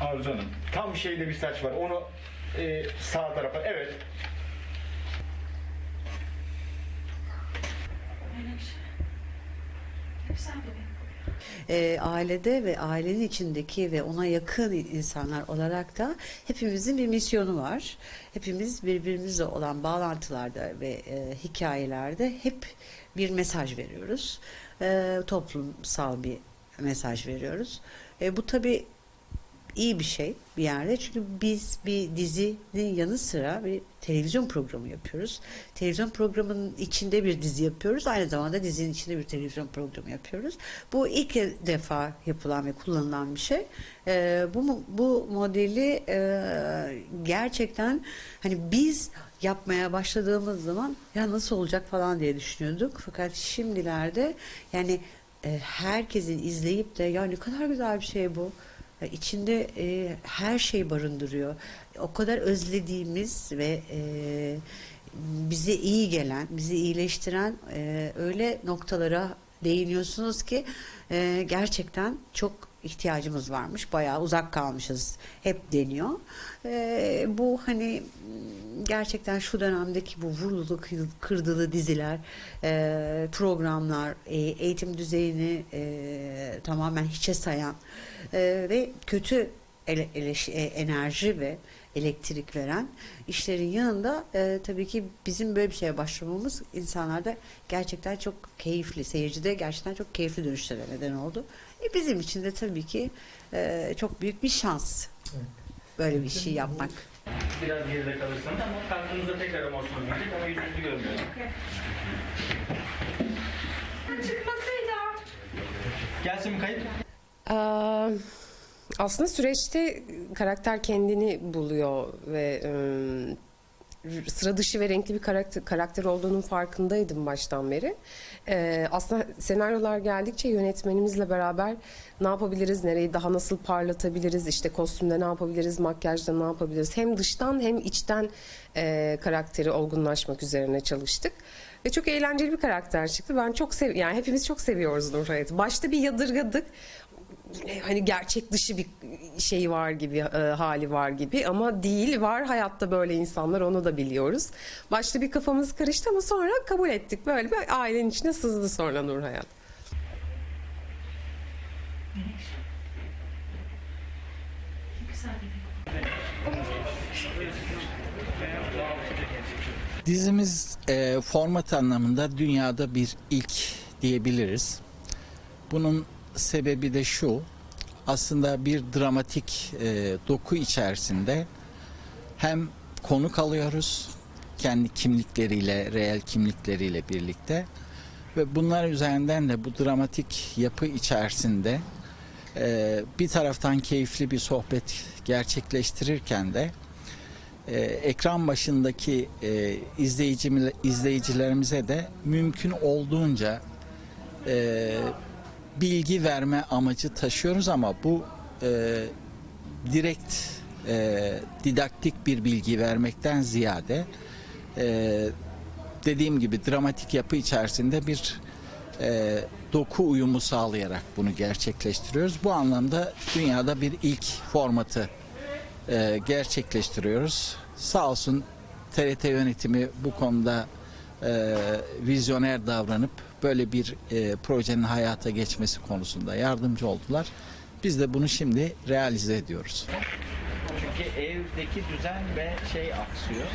Arzu Hanım. Tam şeyde bir saç var. Onu e, sağ tarafa. Evet. e, ailede ve ailenin içindeki ve ona yakın insanlar olarak da hepimizin bir misyonu var. Hepimiz birbirimizle olan bağlantılarda ve e, hikayelerde hep bir mesaj veriyoruz. E, toplumsal bir mesaj veriyoruz. E, bu tabii iyi bir şey bir yerde. Çünkü biz bir dizinin yanı sıra bir televizyon programı yapıyoruz. Televizyon programının içinde bir dizi yapıyoruz. Aynı zamanda dizinin içinde bir televizyon programı yapıyoruz. Bu ilk defa yapılan ve kullanılan bir şey. Ee, bu bu modeli e, gerçekten hani biz yapmaya başladığımız zaman ya nasıl olacak falan diye düşünüyorduk. Fakat şimdilerde yani e, herkesin izleyip de ya ne kadar güzel bir şey bu. Ya İçinde e, her şey barındırıyor. O kadar özlediğimiz ve e, bize iyi gelen, bizi iyileştiren e, öyle noktalara değiniyorsunuz ki e, gerçekten çok ihtiyacımız varmış. Bayağı uzak kalmışız hep deniyor. E, bu hani gerçekten şu dönemdeki bu vurulu kır- kırdılı diziler, e, programlar, e, eğitim düzeyini e, tamamen hiçe sayan e, ve kötü ele- eleş- e, enerji ve elektrik veren işlerin yanında e, tabii ki bizim böyle bir şeye başlamamız insanlarda gerçekten çok keyifli, seyircide gerçekten çok keyifli dönüşlere neden oldu. E, bizim için de tabii ki e, çok büyük bir şans böyle bir şey yapmak. Biraz geride kalırsanız ama kartınızda tekrar amorsunuz gelecek ama yüzünüzü görmüyorum. Çıkmasıyla. Gelsin mi kayıt? Aa, aslında süreçte karakter kendini buluyor ve e, sıra dışı ve renkli bir karakter, karakter olduğunun farkındaydım baştan beri. E, aslında senaryolar geldikçe yönetmenimizle beraber ne yapabiliriz, nereyi daha nasıl parlatabiliriz, işte kostümde ne yapabiliriz, makyajda ne yapabiliriz. Hem dıştan hem içten e, karakteri olgunlaşmak üzerine çalıştık. Ve çok eğlenceli bir karakter çıktı. Ben çok sev yani hepimiz çok seviyoruz Nur. Başta bir yadırgadık hani gerçek dışı bir şey var gibi e, hali var gibi ama değil var hayatta böyle insanlar onu da biliyoruz. Başta bir kafamız karıştı ama sonra kabul ettik böyle bir ailenin içine sızdı sonra Nur Hayat. Dizimiz e, format anlamında dünyada bir ilk diyebiliriz. Bunun sebebi de şu. Aslında bir dramatik e, doku içerisinde hem konuk alıyoruz kendi kimlikleriyle, reel kimlikleriyle birlikte ve bunlar üzerinden de bu dramatik yapı içerisinde e, bir taraftan keyifli bir sohbet gerçekleştirirken de e, ekran başındaki e, izleyicilerimize de mümkün olduğunca e, bilgi verme amacı taşıyoruz ama bu e, direkt e, didaktik bir bilgi vermekten ziyade e, dediğim gibi dramatik yapı içerisinde bir e, doku uyumu sağlayarak bunu gerçekleştiriyoruz. Bu anlamda dünyada bir ilk formatı e, gerçekleştiriyoruz. Sağ olsun TRT yönetimi bu konuda e, vizyoner davranıp böyle bir e, projenin hayata geçmesi konusunda yardımcı oldular. Biz de bunu şimdi realize ediyoruz. Çünkü evdeki düzen ve şey aksıyor.